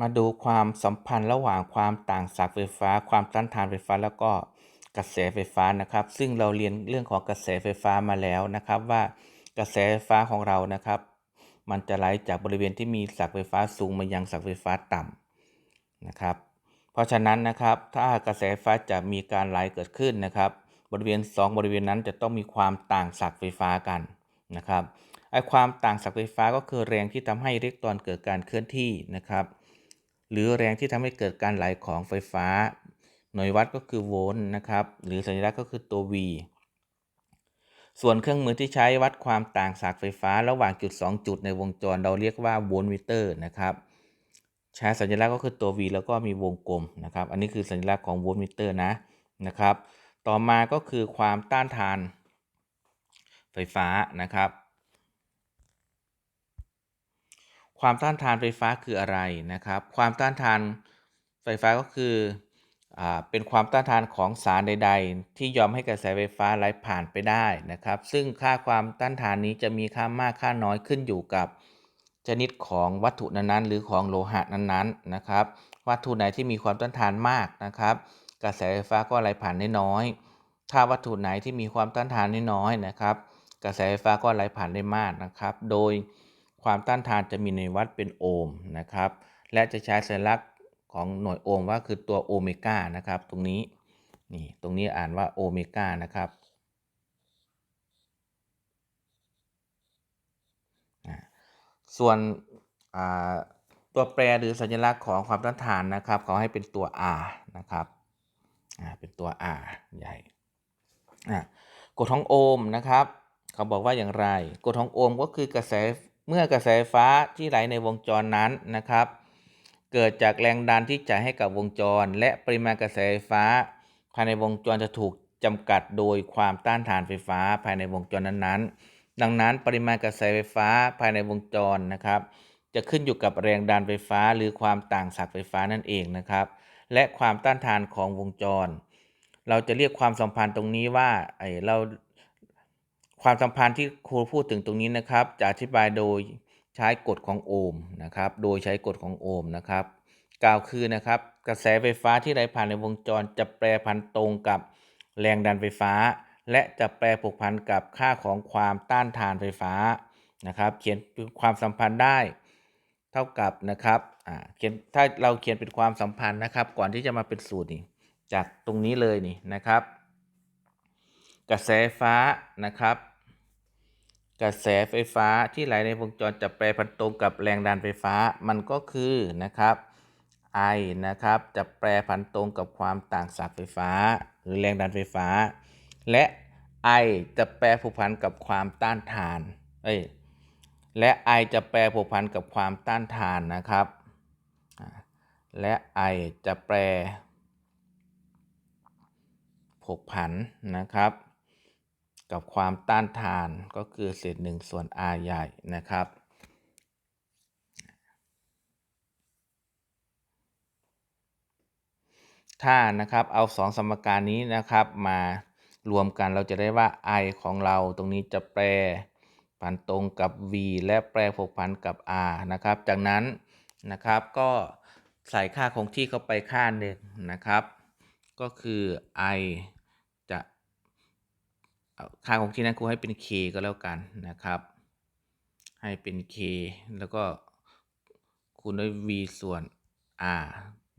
มาดูความสัมพันธ์ระหว่างความต่างศักย์ไฟฟ้า ความต้านทานไฟฟ้า แล้วก็กระแสไฟฟ้านะครับ ซึ่งเราเรียนเรื่องของกระแสไฟฟ้ามาแล้วนะครับ ว่ากระแสไฟฟ้าของเรานะครับ มันจะไหลจากบริเวณที่มีศักย์ไฟฟ้าสูงมายังศักย์ไฟฟ้าต่ำนะครับ เพราะฉะนั้นนะครับถ้ากระแสไฟฟ้าจะมีการไหลเกิดขึ้นนะครับ บริเวณ 2 บริเวณนั้นจะต้องมีความต่างศักย์ไฟฟ้ากันนะครับ ไอความต่างศักย์ไฟฟ้าก็คือแรงที่ทำให้อิเล็กตรอนเกิดการเคลื่อนที่นะครับหรือแรงที่ทำให้เกิดการไหลของไฟฟ้า หน่วยวัดก็คือโวลต์นะครับหรือสัญลักษณ์ก็คือตัว V ส่วนเครื่องมือที่ใช้วัดความต่างศักย์ไฟฟ้า ระหว่างจุด 2 จุดในวงจร เราเรียกว่าโวลต์มิเตอร์นะครับใช้สัญลักษณ์ก็คือตัว V แล้วก็มีวงกลมนะครับอันนี้คือสัญลักษณ์ของโวลต์มิเตอร์นะนะครับ ต่อมาก็คือความต้านทานไฟฟ้านะครับ ความต้านทานไฟฟ้าคืออะไรนะครับ ความต้านทานไฟฟ้าก็คืออเป็นความต้านทานของสารใด ๆ ที่ยอมให้กระแสไฟฟ้าไหลผ่านไปได้นะครับ ซึ่งค่าความต้านทานนี้จะมีค่ามากค่าน้อยขึ้นอยู่กับชนิดของวัตถุนั้นๆ หรือของโลหะนั้นๆนะครับ วัตถุไหนที่มีความต้านทานมากนะครับ กระแสไฟฟ้าก็ไหลผ่านได้น้อย ถ้าวัตถุไหนที่มีความต้านทานน้อยๆนะครับ กระแสไฟฟ้าก็ไหลผ่านได้มากนะครับ โดย ความต้านทานจะมีในวัดเป็นโอห์มนะครับ และจะใช้สัญลักษณ์ของหน่วยโอห์มว่าคือตัวโอเมก้านะครับ ตรงนี้นี่ตรงนี้อ่านว่าโอเมก้านะครับส่วนตัวแปรหรือสัญลักษณ์ของความต้านทานนะครับเขาให้เป็นตัว R นะครับเป็นตัว R ใหญ่กฎของโอห์มนะครับ เขาบอกว่าอย่างไร กฎของโอห์มก็คือกระแส เมื่อกระแสไฟฟ้าที่ไหลในวงจรนั้นนะครับ เกิดจากแรงดันที่จ่ายให้กับวงจร และปริมาณกระแสไฟฟ้า ภายในวงจรจะถูกจำกัดโดยความต้านทานไฟฟ้าภายในวงจรนั้นๆ ดังนั้นปริมาณกระแสไฟฟ้าภายในวงจรนะครับ จะขึ้นอยู่กับแรงดันไฟฟ้า หรือความต่างศักย์ไฟฟ้านั่นเองนะครับ และความต้านทานของวงจร เราจะเรียกความสัมพันธ์ตรงนี้ว่าไอเรา ความสัมพันธ์ที่ครูพูดถึงตรงนี้นะครับ จะอธิบายโดยใช้กฎของโอห์มนะครับ โดยใช้กฎของโอห์มนะครับ กล่าวคือนะครับ กระแสไฟฟ้าที่ไหลผ่านในวงจรจะแปรพันตรงกับแรงดันไฟฟ้า และจะแปรผูกพันกับค่าของความต้านทานไฟฟ้านะครับ เขียนความสัมพันธ์ได้เท่ากับนะครับอ่าเขียนถ้าเราเขียนเป็นความสัมพันธ์นะครับ ก่อนที่จะมาเป็นสูตรนี่จากตรงนี้เลยนี่นะครับ กระแสไฟฟ้านะครับ กระแสไฟฟ้าที่ไหลในวงจรจะแปรพันตรงกับแรงดันไฟฟ้ามันก็คือนะครับ I นะครับจะแปรผันตรงกับความต่างศักย์ไฟฟ้า หรือแรงดันไฟฟ้า และ I จะแปรผูกพันกับความต้านทานเอ้ยและ I จะแปรผูกพันกับความต้านทานนะครับ และ I จะแปรผูกพันนะครับ กับความต้านทานก็คือเศษหนึ่งส่วน r ใหญ่นะครับ ถ้านะครับเอาสองสมการนี้นะครับมารวมกันเราจะได้ว่า i ของเราตรงนี้จะแปรผันตรงกับ v และแปรผกพันกับ r นะครับ จากนั้นนะครับก็ใส่ค่าคงที่เข้าไปค่าหนึ่งนะครับ ก็คือ i ค่าของที่นั้นครูให้เป็น k ก็แล้วกันนะครับ ให้เป็น k แล้วก็คูณด้วย v ส่วน r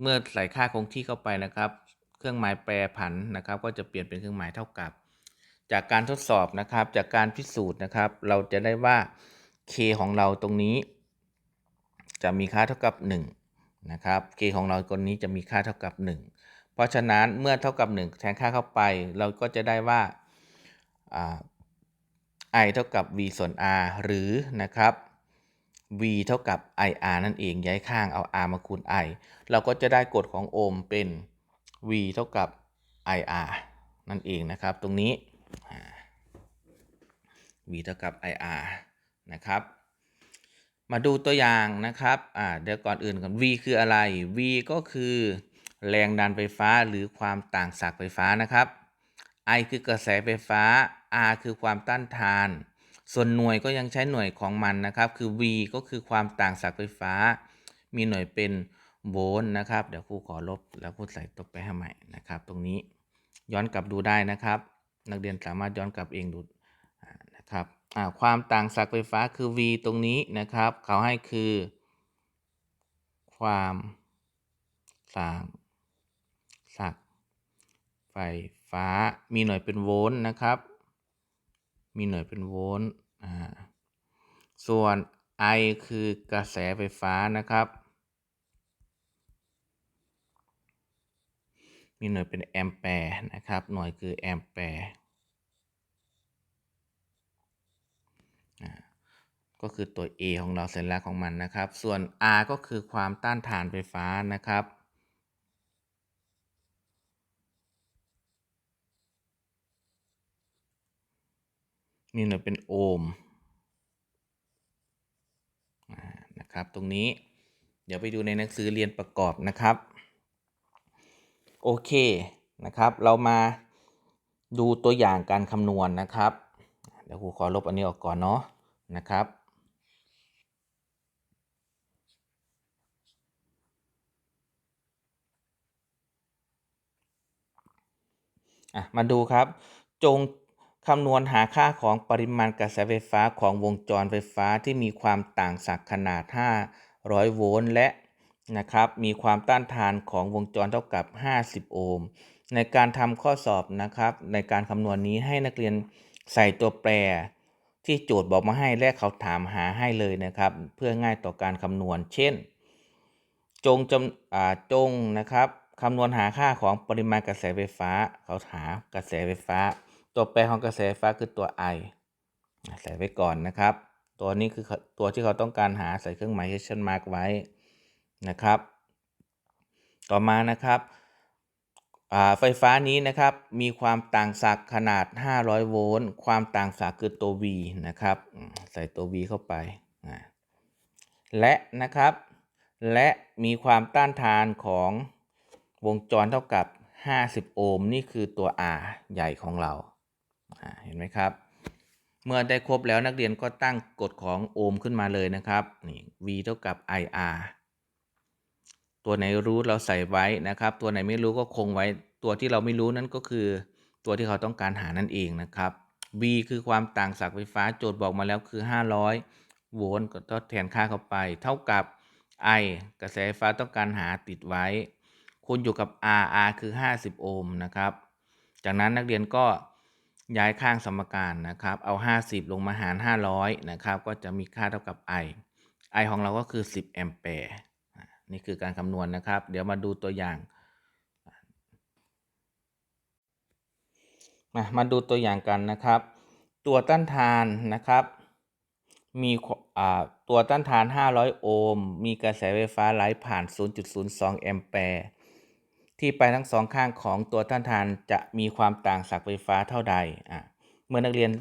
เมื่อใส่ค่าคงที่เข้าไปนะครับ เครื่องหมายแปรผันนะครับ ก็จะเปลี่ยนเป็นเครื่องหมายเท่ากับ จากการทดสอบนะครับ จากการพิสูจน์นะครับ เราจะได้ว่า k ของเราตรงนี้ จะมีค่าเท่ากับ 1 นะครับ k ของเราคนนี้จะมีค่าเท่ากับ 1 เพราะฉะนั้นเมื่อเท่ากับ 1 แทนค่าเข้าไป เราก็จะได้ว่า i เท่ากับ v ส่วน r หรือนะครับ v เท่ากับ ir นั่นเองย้ายข้างเอา r มาคูณ i เราก็จะได้กฎของโอห์มเป็น v เท่ากับ ir นั่นเองนะครับ ตรงนี้ v เท่ากับ ir นะครับ มาดูตัวอย่างนะครับเดี๋ยวก่อนอื่นก่อน v คืออะไร v ก็คือ แรงดันไฟฟ้าหรือความต่างศักย์ไฟฟ้านะครับ I คือกระแสไฟฟ้า R คือความต้านทาน ส่วนหน่วยก็ยังใช้หน่วยของมันนะครับ คือ V ก็คือความต่างศักย์ไฟฟ้า มีหน่วยเป็นโวลต์นะครับ เดี๋ยวครูขอลบแล้วครูใส่ตัวแปให้ใหม่นะครับ ตรงนี้ย้อนกลับดูได้นะครับ นักเรียนสามารถย้อนกลับเองดูนะครับความต่างศักย์ไฟฟ้าคือ V ตรงนี้นะครับ เขาให้คือ ความต่างศักย์ไฟ ฟ้า มีหน่วยเป็นโวลต์นะครับ มีหน่วยเป็นโวลต์อ่าส่วน I คือกระแสไฟฟ้านะครับ มีหน่วยเป็นแอมแปร์นะครับ หน่วยคือแอมแปร์ก็คือตัว A ของเราสัญลักษณ์ของมันนะครับ ส่วน R ก็คือความต้านทานไฟฟ้านะครับ มีหน่ยเป็นโอห์มนะครับ ตรงนี้เดี๋ยวไปดูในหนังสือเรียนประกอบนะครับ โอเคนะครับ เรามาดูตัวอย่างการคำนวณนะครับ เดี๋ยวครูขอลบอันนี้ออกก่อนเนาะนะครับมาดูครับ จง คำนวณหาค่าของปริมาณกระแสไฟฟ้าของวงจรไฟฟ้าที่มีความต่างศักย์ขนาด 500 โวลต์และนะครับมีความต้านทานของวงจรเท่ากับ 50 โอห์ม ในการทำข้อสอบนะครับ ในการคำนวณนี้ให้นักเรียนใส่ตัวแปรที่โจทย์บอกมาให้และเขาถามหาให้เลยนะครับ เพื่อง่ายต่อการคำนวณ เช่น จงจำอ่าจงนะครับคำนวณหาค่าของปริมาณกระแสไฟฟ้า เขาหากระแสไฟฟ้า ตัวแปรของกระแสไฟฟ้าคือตัว I ใส่ไว้ก่อนนะครับ ตัวนี้คือตัวที่เขาต้องการหาใส่เครื่องหมาย question mark ไว้นะครับ ต่อมานะครับไฟฟ้านี้นะครับมีความต่างศักย์ขนาด 500 โวลต์ความต่างศักย์คือตัว V นะครับใส่ตัว V เข้าไปและนะครับ และมีความต้านทานของวงจรเท่ากับ 50 โอห์มนี่คือตัว R ใหญ่ของเรา เห็นไหมครับ เมื่อได้ครบแล้วนักเรียนก็ตั้งกฎของโอห์มขึ้นมาเลยนะครับนี่ V เท่ากับ IR ตัวไหนรู้เราใส่ไว้นะครับ ตัวไหนไม่รู้ก็คงไว้ ตัวที่เราไม่รู้นั่นก็คือ ตัวที่เขาต้องการหานั่นเองนะครับ V คือความต่างศักย์ไฟฟ้าโจทย์บอกมาแล้วคือ 500 โวลต์ก็ทดแทนค่าเข้าไป เท่ากับ I กระแสไฟฟ้าต้องการหาติดไว้คูณอยู่กับ R R คือ 50 โอห์มนะครับ จากนั้นนักเรียนก็ ย้ายข้างสมการนะครับ เอา 50 ลงมาหาร 500 นะครับ ก็จะมีค่าเท่ากับ I I ของเราก็คือ 10 แอมแปร์นี่คือการคำนวณนะครับ เดี๋ยวมาดูตัวอย่างมาดูตัวอย่างกันนะครับ ตัวต้านทานนะครับ มีตัวต้านทาน 500 โอห์ม มีกระแสไฟฟ้าไหลผ่าน 0.02 แอมแปร์ ที่ไปทั้งสองข้างของตัวต้านทานจะมีความต่างศักย์ไฟฟ้าเท่าใดอะเมื่อนักเรียน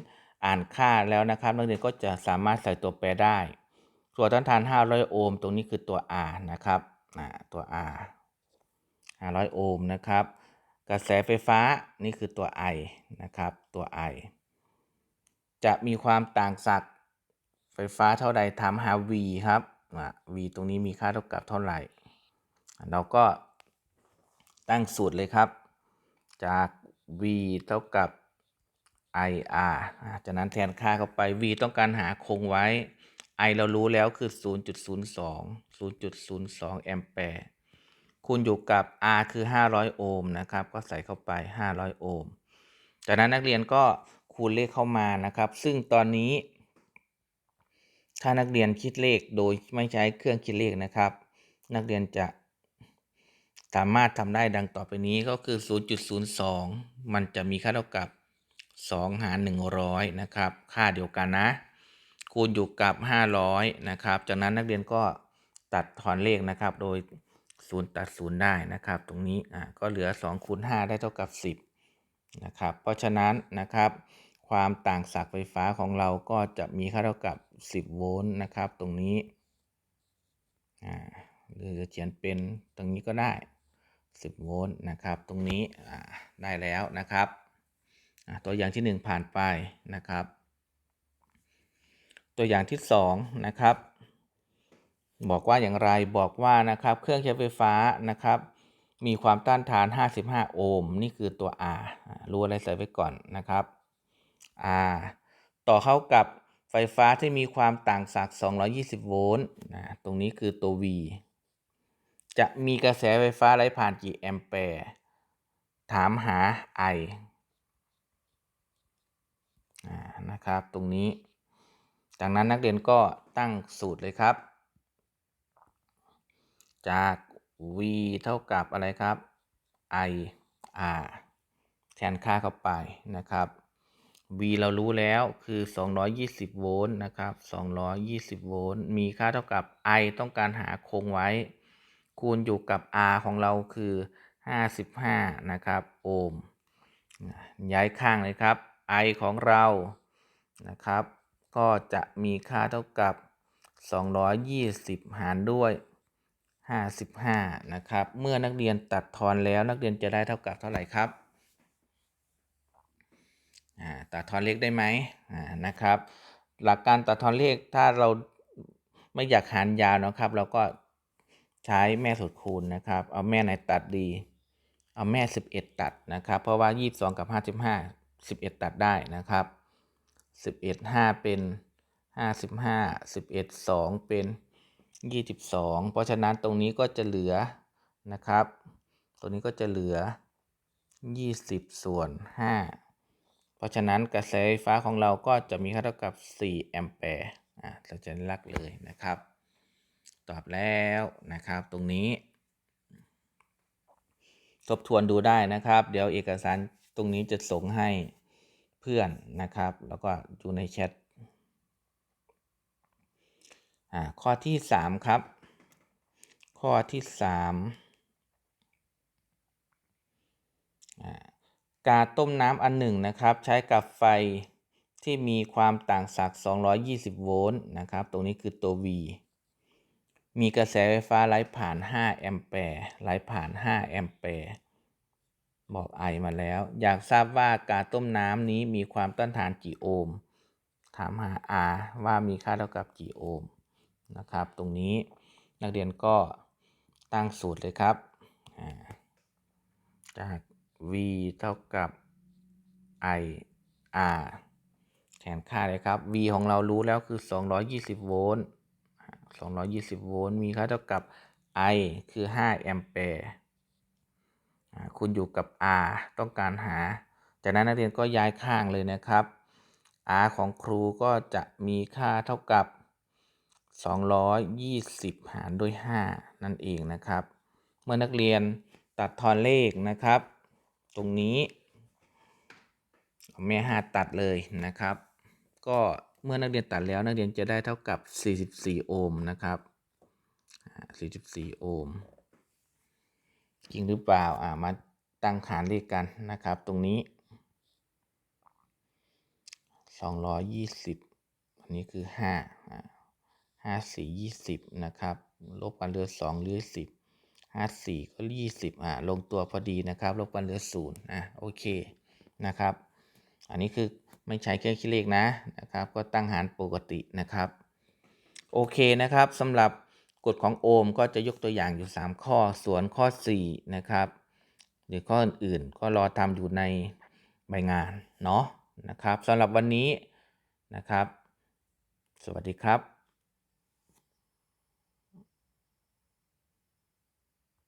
อ่านค่าแล้วนะครับ นักเรียนก็จะสามารถใส่ตัวแปรได้ตัวต้านทาน 500 โอห์มตรงนี้คือตัว R นะครับอะตัว R 500 โอห์มนะครับ กระแสไฟฟ้านี่คือตัว I นะครับ ตัว I จะมีความต่างศักย์ไฟฟ้าเท่าใดถามหา V ครับ V ตรงนี้มีค่าเท่ากับเท่าไหร่ เราก็ ตั้งสูตรเลยครับ จาก v เท่ากับ ir จากนั้นแทนค่าเข้าไป v ต้องการหาคงไว้ i เรารู้แล้วคือ 0.02 0.02 แอมแปร์คูณอยู่กับ r คือ 500 โอห์มนะครับ ก็ใส่เข้าไป 500 โอห์ม จากนั้นนักเรียนก็คูณเลขเข้ามานะครับ ซึ่งตอนนี้ ถ้านักเรียนคิดเลขโดยไม่ใช้เครื่องคิดเลขนะครับ นักเรียนจะ สามารถทำได้ดังต่อไปนี้ก็คือ 0.02 มันจะมีค่าเท่ากับ 2 หาร 100 นะครับ ค่าเดียวกันนะ คูณอยู่กับ 500 นะครับ จากนั้นนักเรียนก็ตัดถอนเลขนะครับ โดย 0 ตัด 0 ได้นะครับ ตรงนี้อะก็เหลือ2คูณ5ได้เท่ากับ 10 นะครับ เพราะฉะนั้นนะครับ ความต่างศักย์ไฟฟ้าของเราก็จะมีค่าเท่ากับ 10 โวลต์นะครับ ตรงนี้อ่าหรือจะเขียนเป็นตรงนี้ก็ได้ 10 โวลต์นะครับ ตรงนี้ได้แล้วนะครับตัวอย่างที่ 1 ผ่านไปนะครับ ตัวอย่างที่2นะครับบอกว่าอย่างไรบอกว่านะครับเครื่องใช้ไฟฟ้านะครับ มีความต้านทาน 55 โอห์มนี่คือตัว R อ่ารู้อะไรใส่ไว้ก่อนนะครับ R ต่อเข้ากับไฟฟ้าที่มีความต่างศักย์220 โวลต์นะตรงนี้คือตัว V จะมีกระแสไฟฟ้าไหลผ่านกี่แอมแปร์ ถามหา I อ่านะครับ ตรงนี้ จากนั้นนักเรียนก็ตั้งสูตรเลยครับ จาก v เท่ากับอะไรครับ i r แทนค่าเข้าไปนะครับ v เรารู้แล้วคือ 220 โวลต์นะครับ 220 โวลต์ มีค่าเท่ากับ i ต้องการหาคงไว้ คูณอยู่กับ r ของเราคือ 55 นะครับ โอห์มย้ายข้างเลยครับ i ของเรานะครับ ก็จะมีค่าเท่ากับ 220 หารด้วย 55 นะครับ เมื่อนักเรียนตัดทอนแล้วนักเรียนจะได้เท่ากับเท่าไหร่ครับตัดทอนเลขได้ไหมนะครับ หลักการตัดทอนเลขถ้าเราไม่อยากหารยาวนะครับ เราก็ ใช้แม่สูตรคูณนะครับ เอาแม่ไหนตัดดี เอาแม่ 11 ตัดนะครับ เพราะว่า 22 กับ 55 11 ตัดได้นะครับ 11 5 เป็น 55 11 2 เป็น 22 เพราะฉะนั้นตรงนี้ก็จะเหลือนะครับตรงนี้ก็จะเหลือ 20 ส่วน 5 เพราะฉะนั้นกระแสไฟฟ้าของเราก็จะมีค่าเท่ากับ 4 แอมแปร์อ่าเราจะลักเลยนะครับ ตอบแล้วนะครับ ตรงนี้ ทบทวนดูได้นะครับ เดี๋ยวเอกสารตรงนี้จะส่งให้เพื่อนนะครับ แล้วก็อยู่ในแชทข้อที่ 3 ครับ ข้อที่ 3 การต้มน้ำอันหนึ่งนะครับ ใช้กับไฟที่มีความต่างศักย์220 โวลต์นะครับ ตรงนี้คือตัว V มีกระแสไฟฟ้าไหลผ่าน 5 แอมแปร์ไหลผ่าน 5 แอมแปร์บอก I มาแล้ว อยากทราบว่าการต้มน้ำนี้มีความต้านทานกี่โอห์ม ถามหา R ว่ามีค่าเท่ากับกี่โอห์มนะครับ ตรงนี้นักเรียนก็ตั้งสูตรเลยครับ จาก v เท่ากับ i r แทนค่าเลยครับ v ของเรารู้แล้วคือ 220 โวลต์ 220 โวลต์ มีค่าเท่ากับ i คือ 5 แอมแปร์ คุณอยู่กับ r ต้องการหา จากนั้นนักเรียนก็ย้ายข้างเลยนะครับ r ของครูก็จะมีค่าเท่ากับ 220 หารด้วย 5 นั่นเองนะครับ เมื่อนักเรียนตัดทอนเลขนะครับ ตรงนี้แม่ห้าตัดเลยนะครับ ก็ เมื่อนักเรียนตัดแล้วนักเรียนจะได้เท่ากับ 44 โอห์มนะครับ 44 โอห์ม จริงหรือเปล่า อ่ามาตั้งขานเลขกันนะครับ ตรงนี้ 220 อันนี้คือ5 5 4 20 นะครับ ลบกันเหลือ 2 เหลือ 10ห้าสี่ก็ยี่สิบอ่า ลงตัวพอดีนะครับ ลบกันเหลือศูนย์อะ โอเค นะครับ อันนี้คือไม่ใช้แค่คิดเลขนะนะครับ ก็ตั้งหารปกตินะครับ โอเคนะครับสำหรับกฎของโอห์มก็จะยกตัวอย่างอยู่ 3 ข้อส่วนข้อ 4 นะครับ หรือข้ออื่นๆ ก็รอทำอยู่ในใบงานเนาะนะครับสำหรับวันนี้นะครับ สวัสดีครับ